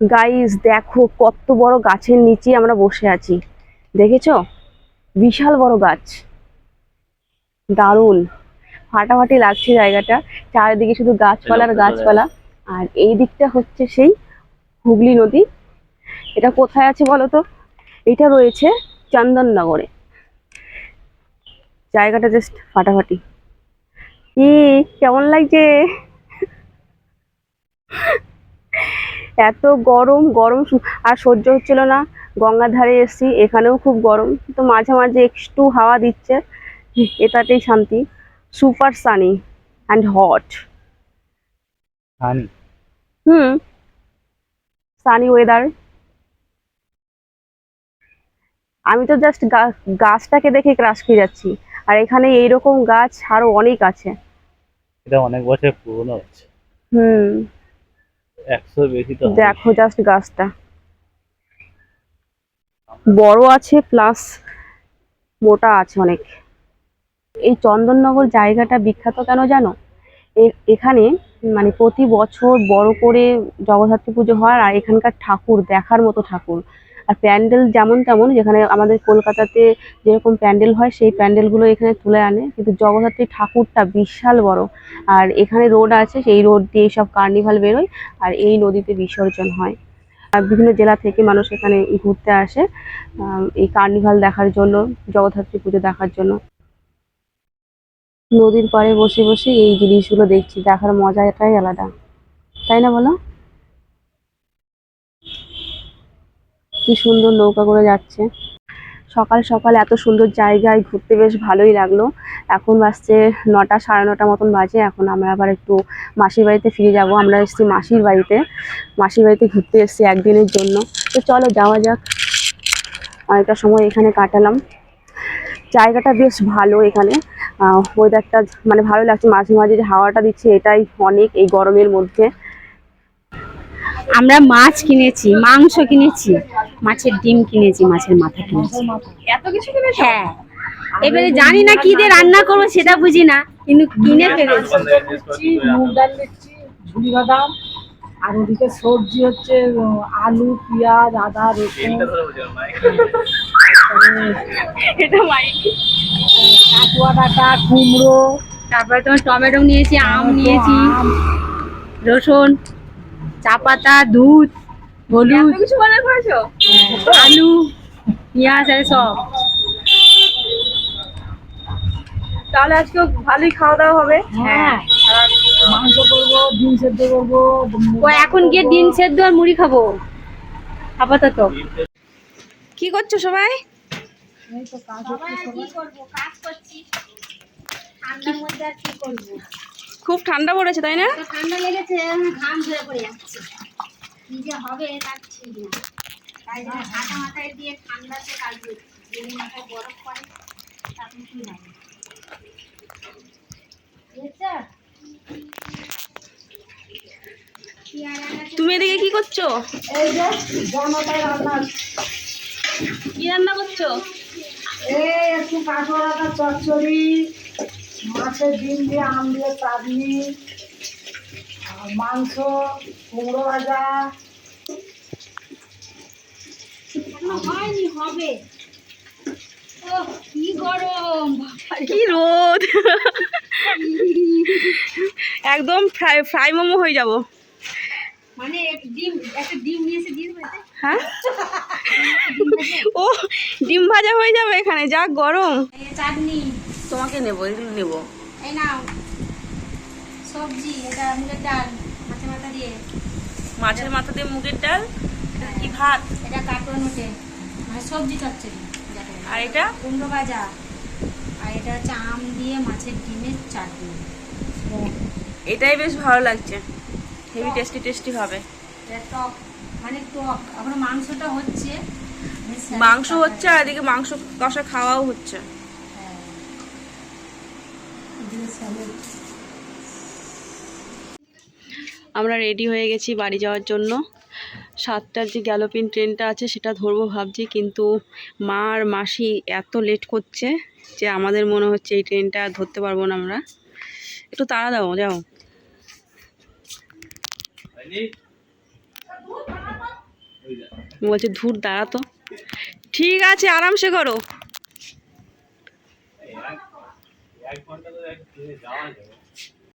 Guys দেখো কত বড় গাছের নিচে আমরা বসে আছি। দেখেছ? বিশাল বড় গাছ। দারুণ। ফাটাফাটি লাগছে জায়গাটা। চারিদিকে শুধু গাছপালা আর গাছপালা। আর এই দিকটা হচ্ছে সেই হুগলি নদী। এটা কোথায় আছে বলো তো? এটা রয়েছে চন্দননগরে। জায়গাটা জাস্ট ফাটাফাটি। কি কেমন লাগছে? এত গরম গরম আর সহ্য হচ্ছিল না। গঙ্গার ধারে এসছি এখানেও খুব গরম। তো মাঝে মাঝে একটু হাওয়া দিচ্ছে। এটাতেই শান্তি। Super sunny and hot hmm. Sunny weather আমি তো জাস্ট গাছটাকে দেখে ক্রাশ খেয়ে যাচ্ছি। আর এখানে এইরকম গাছ আরও অনেক আছে। এটা অনেক বছর পুরনো হচ্ছে। হুম। একশো বেশি তো দেখো জাস্ট গাছটা। বড় আছে প্লাস মোটা আছে অনেক। এই চন্দননগর জায়গাটা বিখ্যাত কেন জানো? এখানে মানে প্রতি বছর বড় করে জগদ্ধাত্রী পুজো হয় আর এখানকার ঠাকুর, দেখার মতো ঠাকুর। আর প্যান্ডেল যেমন তেমন, যেখানে আমাদের কলকাতাতে যেরকম প্যান্ডেল হয়, সেই প্যান্ডেলগুলো এখানে তুলে আনে। কিন্তু জগদ্ধাত্রী ঠাকুরটা বিশাল বড়। আর এখানে রোড আছে, সেই রোড দিয়ে সব কার্নিভাল বেরোয় আর এই নদীতে বিসর্জন হয়। আর বিভিন্ন জেলা থেকে মানুষ এখানে ঘুরতে আসে এই কার্নিভাল দেখার জন্য, জগদ্ধাত্রী পুজো দেখার জন্য। নদীর পাড়ে বসে বসে এই জিনিসগুলো দেখছি, দেখার মজাটাই আলাদা। তাই না বলো? কি সুন্দর নৌকা করে যাচ্ছে। সকাল সকাল এত সুন্দর জায়গায় ঘুরতে বেশ ভালোই লাগল। এখন বাজছে নটা, সাড়ে নটা মতন বাজে। এখন আমরা আবার একটু মাসির বাড়িতে ফিরে যাব। আমরা এসেছি মাসির বাড়িতে। মাসির বাড়িতে ঘুরতে এসেছি একদিনের জন্য। তো চলো যাওয়া যাক। অনেকটা সময় এখানে কাটালাম। জায়গাটা বেশ ভালো এখানে। ওয়েদারটা মানে ভালো লাগছে। মাঝে মাঝে যে হাওয়াটা দিচ্ছে, এটাই অনেক এই গরমের মধ্যে। আমরা মাছ কিনেছি, মাংস কিনেছি। মাছের ডিম কিনেছি মাছের মাথা কিনেছি। এত কিছু কিনে হ্যাঁ। এবারে জানি না কি দিয়ে রান্না করব সেটা বুঝি না কিন্তু কিনে ফেলেছি। মুগ ডাল নিচ্ছি ঝুড়ি বাদাম আর ওদিকে সবজি হচ্ছে আলু পেঁয়াজ আদা রসুন। এটা মাইক। কাকুয়া ডাটা কুমড়ো। তারপরে তোমার টমেটো নিয়েছি আম নিয়েছি রসুন চা পাতা দুধ। হলুদ কিছু বানায় করেছ? আলু পেঁয়াজ আর সব। তাহলে আজকে ভালোই খাওয়া দাওয়া হবে। হ্যাঁ। মাংস করব ডিম সেদ্ধ করব এখন গিয়ে ডিম সেদ্ধ আর মুড়ি খাব। আপাতত। কি করছ সবাই। খুব ঠান্ডা পড়েছে তাই না? ঠান্ডা লেগেছে ঘাম ঝরে পড়ে যাচ্ছে। হবে তার ঠিক না তাই জন্য ঢাকা মাথায় দিয়ে ঠান্ডাতে কাজ করছি যদি মাথায় বরফ পড়ে তখন কি হবে? তুমি এদিকে কি করছ? এই যে জনতায় রান্না কি রান্না করছ? এই একটু কাঁচা ডাটা চচ্চড়ি মাছের ডিম দিয়ে আম দিয়ে চাটনি আর মাংস কুমড়ো ভাজা এখনও হয়নি হবে। কি গরম কি রোদ। একদম ফ্রাই ফ্রাই মোমো হয়ে যাব। মানে ডিম একটা ডিম নিয়ে এসে দিয়ে হ্যাঁ? ও ডিম ভাজা হয়ে যাবে এখানে যা গরম। চাটনি। তোমাকে নেব এগুলো নেব। এই নাও। সবজি এটা মুগের ডাল মাছে মাথা দিয়ে। মাছের মাথা দিয়ে মুগের ডাল কি ভাত? এটা কাটোয়া নোটে মানে সবজি চচ্চড়ি। আর এটা? কুমড়ো ভাজা। আর এটা হচ্ছে আম দিয়ে মাছের ডিমের চাটনি। এটাই বেশ ভালো লাগছে। হেভি টেস্টি টেস্টি হবে। এটা টক মানে টক। এখনও মাংসটা হচ্ছে। মাংস হচ্ছে আর এদিকে মাংস কষা খাওয়াও হচ্ছে। হ্যাঁ। আমরা রেডি হয়ে গেছি বাড়ি যাওয়ার জন্য। সাতটার যে গ্যালোপিন ট্রেনটা আছে, সেটা ধরবো ভাবছি। কিন্তু মা আর মাসি এত লেট করছে যে আমাদের মনে হচ্ছে এই ট্রেনটা ধরতে পারব না আমরা। একটু তাড়া দাও, যাও? বলছে, ধূর দাঁড়াতো ঠিক আছে, আরামসে করো। এক ঘণ্টা তো